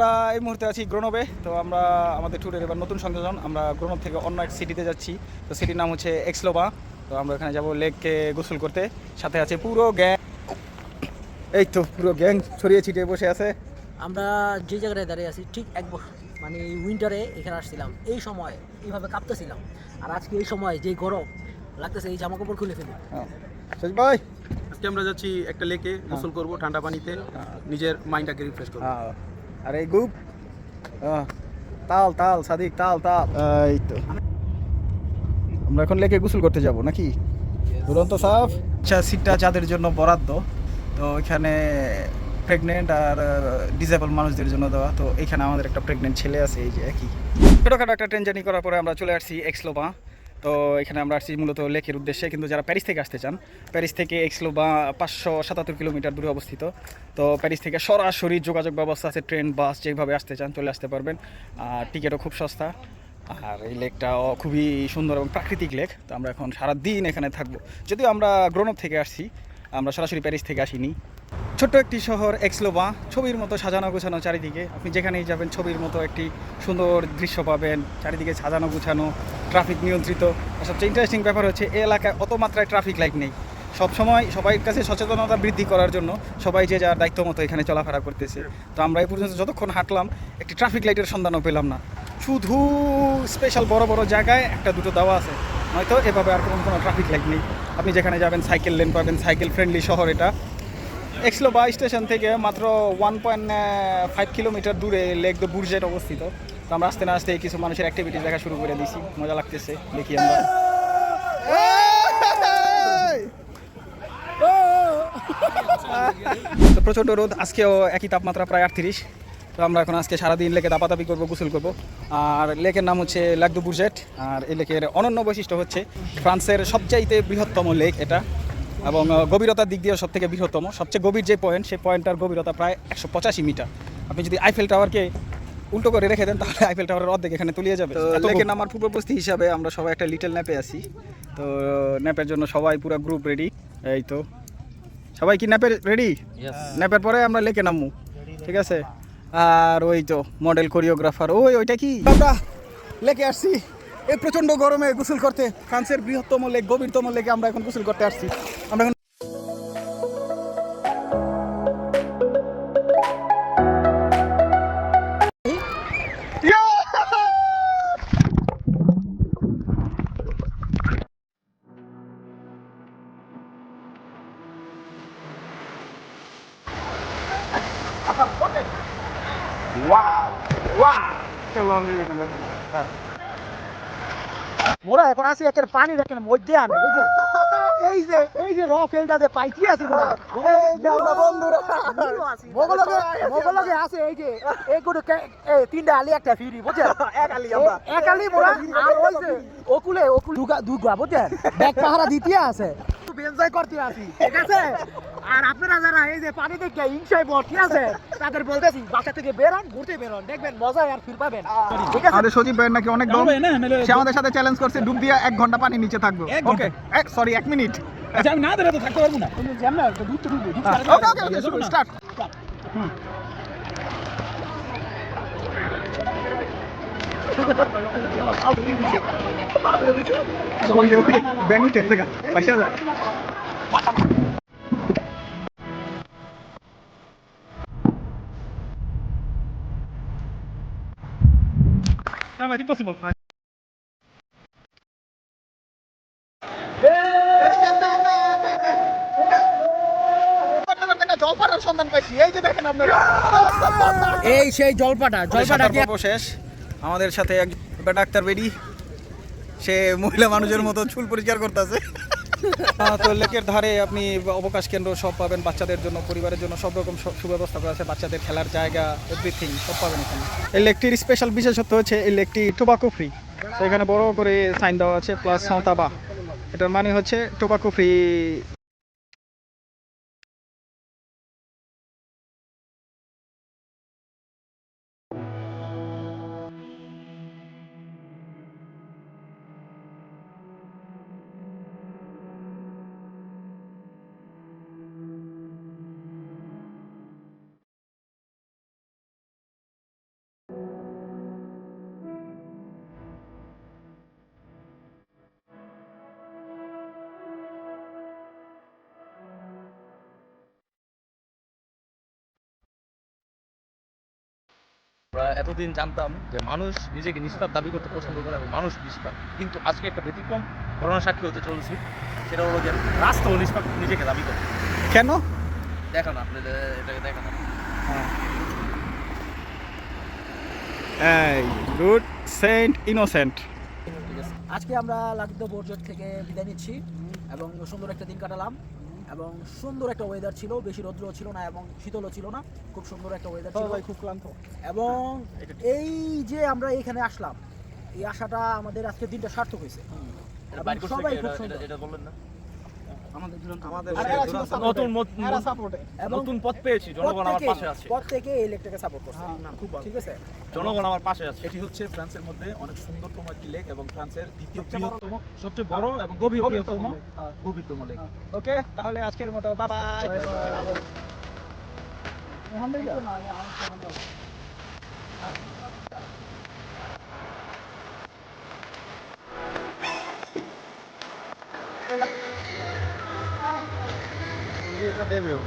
আমরা এই মুহূর্তে আছি গ্রোনবে তো আমরা আমাদের ট্যুরের এবার নতুন সংযোজন আমরা গ্রোনব থেকে অন্য এক সিটিতে যাচ্ছি। তো সিটির নাম হচ্ছে এক্সলোবা তো আমরা এখানে যাব লেককে গোসল করতে। সাথে আছে পুরো গ্যাং এই তো পুরো গ্যাং ছড়িয়ে ছিটিয়ে বসে আছে। আমরা যে জায়গায় দাঁড়িয়ে আছি ঠিক এক বছর মানে উইন্টারে এখানে আসছিলাম। এই সময় এইভাবে কাঁপতেছিলাম। আর আজকে এই সময় যে গরম লাগতেছে এই জামা কাপড় খুলে ফেলি। হ্যাঁ। ভাই। আজকে আমরা যাচ্ছি একটা লেকে গোসল করব ঠান্ডা পানিতে। নিজের মাইন্ডটাকে রিফ্রেশ করব। হ্যাঁ। আর এই হ্যাঁ, তাল তাল সাদিক তাল তাল। এই তো। আমরা এখন লেকে গোসল করতে যাব নাকি? দুরন্ত সাফ। আচ্ছা সিটটা যাদের জন্য বরাদ্দ তো এখানে প্রেগনেন্ট আর ডিসেবল মানুষদের জন্য দেওয়া তো এখানে আমাদের একটা প্রেগনেন্ট ছেলে আছে এই যে একই। ছোটোখাটো একটা ট্রেন জার্নি করার পরে আমরা চলে আসছি এক্সলোবা তো এখানে আমরা আসছি মূলত লেকের উদ্দেশ্যে। কিন্তু যারা প্যারিস থেকে আসতে চান, প্যারিস থেকে এক্সলোবা পাঁচশো সাতাত্তর কিলোমিটার দূরে অবস্থিত। তো প্যারিস থেকে সরাসরি যোগাযোগ ব্যবস্থা আছে, ট্রেন, বাস যেভাবে আসতে চান চলে আসতে পারবেন। আর টিকিটও খুব সস্তা। আর এই লেকটাও খুবই সুন্দর এবং প্রাকৃতিক লেক। তো আমরা এখন সারা দিন এখানে থাকব। যদিও আমরা গ্রোনপ থেকে আসছি, আমরা সরাসরি প্যারিস থেকে আসিনি। ছোট্ট একটি শহর এক্সলোবা, ছবির মতো সাজানো গোছানো চারিদিকে। আপনি যেখানেই যাবেন, ছবির মতো একটি সুন্দর দৃশ্য পাবেন। চারিদিকে সাজানো গুছানো, ট্রাফিক নিয়ন্ত্রিত। সবচেয়ে ইন্টারেস্টিং ব্যাপার হচ্ছে এই এলাকায় অত মাত্রায় ট্রাফিক লাইট নেই। সব সময় সবাই কাছে সচেতনতা বৃদ্ধি করার জন্য সবাই যে যার দায়িত্ব মতো এখানে চলাফেরা করতেছে। তো আমরা এই পর্যন্ত যতক্ষণ হাঁটলাম, একটি ট্রাফিক লাইটের সন্ধানও পেলাম না। শুধু স্পেশাল বড় বড় জায়গায় একটা দুটো দেওয়া আছে। নয়তো এভাবে আর কোনো কোনো ট্রাফিক লাইট নেই। আপনি যেখানে যাবেন, সাইকেল লেন পাবেন, সাইকেল ফ্রেন্ডলি শহর এটা। এক্সলোবা স্টেশন থেকে মাত্র ওয়ান পয়েন্ট ফাইভ কিলোমিটার দূরে লেক দ্য বুর্জেট অবস্থিত। তো আমরা আসতে না আসতে কিছু মানুষের অ্যাক্টিভিটিস দেখা শুরু করে দিয়েছি। মজা লাগতেছে দেখি আমরা। তো প্রচণ্ড রোদ আজকেও একই তাপমাত্রা প্রায় আটত্রিশ। তো আমরা এখন আজকে সারাদিন লেকে দাপাদাপি করব গোসল করব। আর লেকের নাম হচ্ছে লাক দু বুর্জেট আর এই লেকের অনন্য বৈশিষ্ট্য হচ্ছে ফ্রান্সের সবচাইতে বৃহত্তম লেক এটা। এবং গভীরতার দিক দিয়ে সব থেকে বৃহত্তম। সবচেয়ে গভীর যে পয়েন্ট সেই পয়েন্টটার গভীরতা প্রায় একশো পঁচাশি মিটার। আপনি যদি আইফেল টাওয়ারকে উল্টো করে রেখে দেন তাহলে আইফেল টাওয়ারের অর্ধেক এখানে তুলিয়ে যাবে। লেকের নামার পূর্ববস্তি হিসাবে আমরা সবাই একটা লিটল ন্যাপে আছি। তো ন্যাপের জন্য সবাই পুরো গ্রুপ রেডি এই তো। সবাই কি ন্যাপের রেডি ন্যাপের পরে আমরা লেকে নামবো। ঠিক আছে? আর ওই তো মডেল কোরিওগ্রাফার ওই ওইটা কি? আমরা লেকে আসছি। এই প্রচণ্ড গরমে গোসল করতে ফ্রান্সের বৃহত্তম লেক গভীরতম লেকে আমরা এখন গোসল করতে আসছি। আমরা এখন মোরা এখন আছি একের পানি দেখেন মধ্যে আমি এই যে এই যে র ফেলটাতে পাইছি আছে মোগলকে মোগলকে আছে এই যে এই গুলো এই তিনটা আলি একটা ফিরি বুঝছেন এক আলি আমরা। এক আলি মোরা আর ওই যে ওকুলে ওকুল দুগা দুগা বুঝছেন ব্যাগ পাহারা দিতে আছে। এনজয় করতে আছি ঠিক আছে? আর আপনারা যারা এই যে পানি দেখে হিংসায় ভর্তি আছে? তাদের বলতেছি বাসা থেকে বেরোন ঘুরতে বেরোন দেখবেন মজা আর ফিল পাবেন ঠিক আছে? আমাদের সজীব ভাইয়ের নাকি অনেক দম। সে আমাদের সাথে চ্যালেঞ্জ করছে ডুব দিয়ে এক ঘণ্টা পানি নিচে থাকব। ওকে এক সরি এক মিনিট আচ্ছা আমি না ধরে তো থাকতে পারব না। তুমি যেমন একটা দুধ তো ওকে ওকে ওকে শুরু স্টার্ট ব্যাংক টেস্ট থেকে পয়সা Não, mas impossível. Mas... এই সেই জলপাটা জলপাটা শেষ আমাদের সাথে এক ডাক্তার বেরি সে মহিলা মানুষের মতো চুল পরিষ্কার করতেছে। তো লেকের ধারে আপনি অবকাশ কেন্দ্র সব পাবেন বাচ্চাদের জন্য, পরিবারের জন্য, সব রকম সুব্যবস্থা করা আছে, বাচ্চাদের খেলার জায়গা এভরিথিং সব পাবেন এখানে। এই লেকটির স্পেশাল বিশেষত্ব হচ্ছে এই লেকটি টোবাকো ফ্রি এখানে বড় করে সাইন দেওয়া আছে প্লাস সাঁওতাবা এটার মানে হচ্ছে টোবাকো ফ্রি আমরা এতদিন জানতাম যে মানুষ নিজেকে নিষ্পাপ দাবি করতে পছন্দ করে এবং মানুষ নিষ্পাপ। কিন্তু আজকে একটা ব্যতিক্রম ঘটনা সাক্ষী হতে চলেছি। সেটা হলো যে রাস্তাও নিষ্পাপ নিজেকে দাবি করে। কেন? দেখান আপনি এটাকে দেখান এই রুট সেন্ট ইনোসেন্ট। আজকে আমরা লাকিদ্দ বোর্জেট থেকে বিদায় নিচ্ছি এবং সুন্দর একটা দিন কাটালাম। এবং সুন্দর একটা ওয়েদার ছিল বেশি রৌদ্র ছিল না এবং শীতলও ছিল না খুব সুন্দর একটা ওয়েদার ছিল। খুব ক্লান্ত। এবং এই যে আমরা এখানে আসলাম এই আশাটা আমাদের আজকে দিনটা সার্থক হয়েছে। সবাই খুব সুন্দর। এটা- এটা বললেন না? নতুন নতুন পথ পেয়েছি জনগণ আমার পাশে আছে। প্রত্যেকে এই লেকটাকে সাপোর্ট করছে। খুব ঠিক আছে? জনগণ আমার পাশে আছে। এটি হচ্ছে ফ্রান্সের মধ্যে অনেক সুন্দরতম একটি লেক এবং ফ্রান্সের দ্বিতীয় বৃহত্তম সবচেয়ে বড় এবং গভীরতম গভীরতম লেক। ওকে তাহলে আজকের মতো cadê meu?